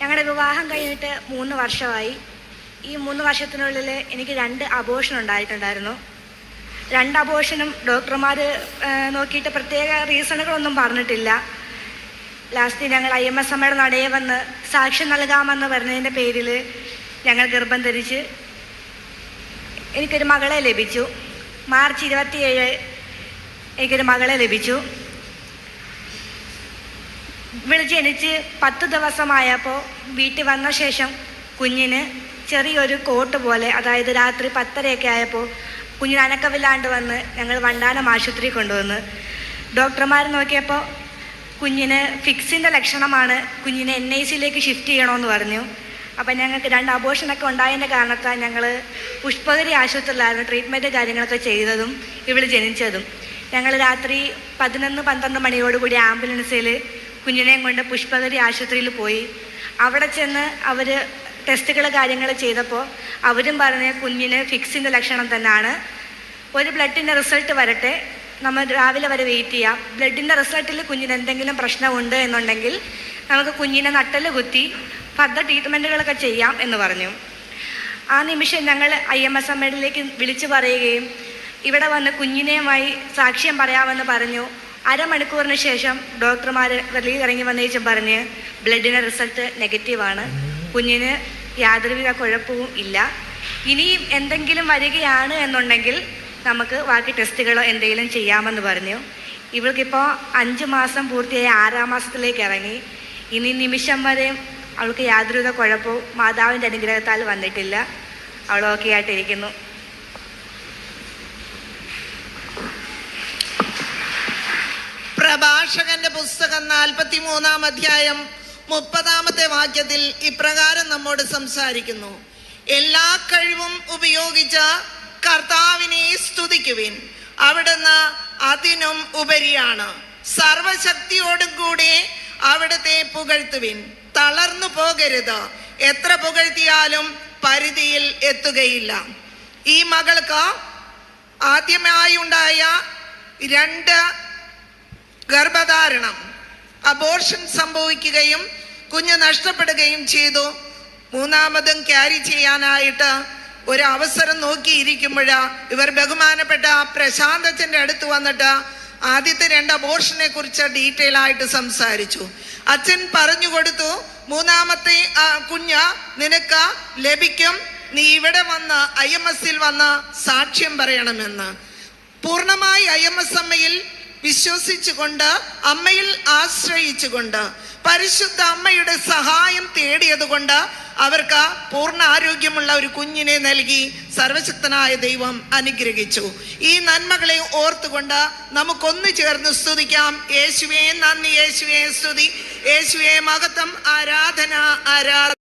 ഞങ്ങളുടെ വിവാഹം കഴിഞ്ഞിട്ട് മൂന്ന് വർഷമായി. ഈ മൂന്ന് വർഷത്തിനുള്ളിൽ എനിക്ക് രണ്ട് അബോഷൻ ഉണ്ടായിട്ടുണ്ടായിരുന്നു. രണ്ട് അബോഷനും ഡോക്ടർമാർ നോക്കിയിട്ട് പ്രത്യേക റീസണുകളൊന്നും പറഞ്ഞിട്ടില്ല. ലാസ്റ്റ് ഞങ്ങൾ ഐ എം എസ് അമ്മയുടെ നടയെ വന്ന് സാക്ഷ്യം നൽകാമെന്ന് പറഞ്ഞതിന്റെ പേരിൽ ഞങ്ങൾ ഗർഭം ധരിച്ച് എനിക്കൊരു മകളെ ലഭിച്ചു. മാർച്ച് ഇരുപത്തിയേഴ് എനിക്കൊരു മകളെ ലഭിച്ചു. ഇവൾ ജനിച്ച് പത്ത് ദിവസമായപ്പോൾ വീട്ടിൽ വന്ന ശേഷം കുഞ്ഞിന് ചെറിയൊരു കോട്ട് പോലെ അതായത് രാത്രി പത്തരയൊക്കെ ആയപ്പോൾ കുഞ്ഞിന് അനക്കമില്ലാണ്ട് വന്ന് ഞങ്ങൾ വണ്ടാനം ആശുപത്രി കൊണ്ടുവന്ന്. ഡോക്ടർമാർ നോക്കിയപ്പോൾ കുഞ്ഞിന് ഫിക്സിന്റെ ലക്ഷണമാണ് കുഞ്ഞിനെ എൻ ഐ സിയിലേക്ക് ഷിഫ്റ്റ് ചെയ്യണമെന്ന് പറഞ്ഞു. അപ്പം ഞങ്ങൾക്ക് രണ്ട് അബോഷനൊക്കെ ഉണ്ടായതിന്റെ കാരണത്താൽ ഞങ്ങൾ പുഷ്പഗിരി ആശുപത്രിയിലായിരുന്നു ട്രീറ്റ്മെന്റ് കാര്യങ്ങളൊക്കെ ചെയ്തതും ഇവൾ ജനിച്ചതും. ഞങ്ങൾ രാത്രി പതിനൊന്ന് പന്ത്രണ്ട് മണിയോടുകൂടി ആംബുലൻസിൽ കുഞ്ഞിനെയും കൊണ്ട് പുഷ്പഗിരി ആശുപത്രിയിൽ പോയി. അവിടെ ചെന്ന് അവർ ടെസ്റ്റുകൾ കാര്യങ്ങൾ ചെയ്തപ്പോൾ അവരും പറഞ്ഞ കുഞ്ഞിന് ഫിക്സിന്റെ ലക്ഷണം തന്നെയാണ് ഒരു ബ്ലഡിന്റെ റിസൾട്ട് വരട്ടെ. നമ്മൾ രാവിലെ വരെ വെയിറ്റ് ചെയ്യാം. ബ്ലഡിന്റെ റിസൾട്ടിൽ കുഞ്ഞിന് എന്തെങ്കിലും പ്രശ്നമുണ്ട് എന്നുണ്ടെങ്കിൽ നമുക്ക് കുഞ്ഞിനെ നട്ടൽ കുത്തി ഫർദർ ട്രീറ്റ്മെന്റുകളൊക്കെ ചെയ്യാം എന്ന് പറഞ്ഞു. ആ നിമിഷം ഞങ്ങൾ ഐ എം എസ് എമ്മയിലേക്ക് വിളിച്ചു പറയുകയും ഇവിടെ വന്ന് കുഞ്ഞിനെയുമായി സാക്ഷ്യം പറയാമെന്ന് പറഞ്ഞു. അരമണിക്കൂറിന് ശേഷം ഡോക്ടർമാർ വെളിയിൽ ഇറങ്ങി വന്നേച്ചും പറഞ്ഞ് ബ്ലഡിന്റെ റിസൾട്ട് നെഗറ്റീവാണ്. കുഞ്ഞിന് യാതൊരുവിധ കുഴപ്പവും ഇല്ല. ഇനിയും എന്തെങ്കിലും വരികയാണ് എന്നുണ്ടെങ്കിൽ നമുക്ക് ബാക്കി ടെസ്റ്റുകളോ എന്തെങ്കിലും ചെയ്യാമെന്ന് പറഞ്ഞു. ഇവൾക്കിപ്പോൾ അഞ്ച് മാസം പൂർത്തിയായി ആറാം മാസത്തിലേക്ക് ഇറങ്ങി. ഇനി നിമിഷം വരെയും അവൾക്ക് യാതൊരുവിധ കുഴപ്പവും മാതാവിന്റെ അനുഗ്രഹത്താൽ വന്നിട്ടില്ല. അവൾ ഓക്കെ ആയിട്ടിരിക്കുന്നു പ്രഭാഷകന്റെ പുസ്തകം നാൽപ്പത്തി മൂന്നാം അധ്യായം മുപ്പതാമത്തെ വാക്യത്തിൽ ഇപ്രകാരം നമ്മോട് സംസാരിക്കുന്നു. എല്ലാ കഴിവും ഉപയോഗിച്ച കർത്താവിനെ സ്തുതിക്കുവിൻ. അവിടുന്ന് അതിനും ഉപരിയാണ്. സർവശക്തിയോടും കൂടെ അവിടുത്തെ പുകഴ്ത്തുവിൻ. തളർന്നു പോകരുത്. എത്ര പുകഴ്ത്തിയാലും പരിധിയിൽ എത്തുകയില്ല. ഈ മകൾക്ക് ആദ്യമായി ഉണ്ടായ രണ്ട് ഗർഭധാരണം. അബോർഷൻ സംഭവിക്കുകയും കുഞ്ഞ് നഷ്ടപ്പെടുകയും ചെയ്തു. മൂന്നാമതും ക്യാരി ചെയ്യാനായിട്ട് ഒരു അവസരം നോക്കിയിരിക്കുമ്പോൾ ഇവർ ബഹുമാനപ്പെട്ട പ്രശാന്തച്ചന്റെ അടുത്ത് വന്നിട്ട് ആദ്യത്തെ രണ്ട് അബോർഷനെ കുറിച്ച് ഡീറ്റെയിൽ ആയിട്ട് സംസാരിച്ചു. അച്ഛൻ പറഞ്ഞു കൊടുത്തു മൂന്നാമത്തെ കുഞ്ഞ് നിനക്ക് ലഭിക്കും. നീ ഇവിടെ വന്ന് ഐ എം എസിൽ വന്ന് സാക്ഷ്യം പറയണമെന്ന്. പൂർണമായി ഐ എം എസ് അമ്മയിൽ വിശ്വസിച്ചുകൊണ്ട് അമ്മയിൽ ആശ്രയിച്ചുകൊണ്ട് പരിശുദ്ധ അമ്മയുടെ സഹായം തേടിയതുകൊണ്ട് അവർക്ക് പൂർണ ആരോഗ്യമുള്ള ഒരു കുഞ്ഞിനെ നൽകി സർവശക്തനായ ദൈവം അനുഗ്രഹിച്ചു. ഈ നന്മകളെ ഓർത്തുകൊണ്ട് നമുക്കൊന്ന് ചേർന്ന് സ്തുതിക്കാം. യേശുവേ നന്ദി യേശുവേ സ്തുതി. യേശുവേ മഹത്വം ആരാധന ആരാധന.